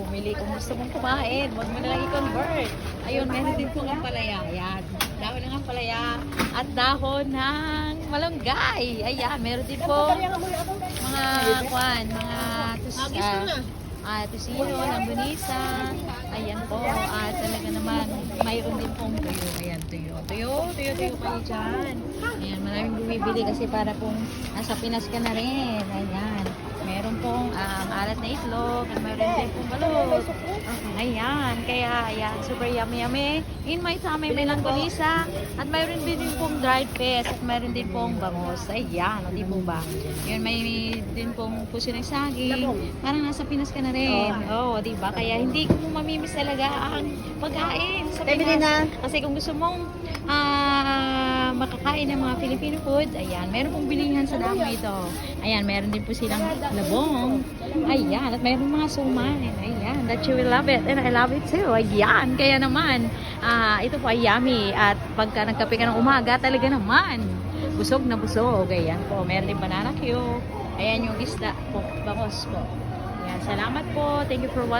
bumili. Kung gusto mong kumain, huwag mo na lang i-convert. Ayun, meron din po ang palaya. Ayan, dahon ng palaya at dahon ng malunggay. Ayan, meron din po mga kwan, mga tus, ah, ah, tusino, langgunisa. Ayan mayroon din pong tuyo. Ayan, tuyo. Tuyo, tuyo, tuyo kayo dyan. Ayan, maraming bumibili kasi para kung nasa Pinas ka na rin. Ayan. Meron pong um, alat na itlog. Meron din pong balot. Ayan. Kaya, ayan. Super yummy, yummy. In my tummy, may langgunisa. At mayroon din din pong dried fish. At mayroon din pong bangos. Ayan. O, di po ba? Yun, may din pong puso ng saging. Parang nasa Pinas ka na rin. Oo, di ba? Kaya hindi mo mamimiss talaga ang pagkain sa Pinas. na. Kasi kung gusto mong ah, makakain ng mga Filipino food, ayan, meron pong bilihan sa damo ito. Ayan, meron din po silang labong. Ayan, at meron mga sumay. Ayan, that you will love it. And I love it too. Ayan, kaya naman, ah, ito po ay yummy. At pagka nagkape ka ng umaga, talaga naman, busog na busog. Ayan po, meron din banana cue. Ayan yung isda po, bangos po. Ayan, salamat po. Thank you for watching.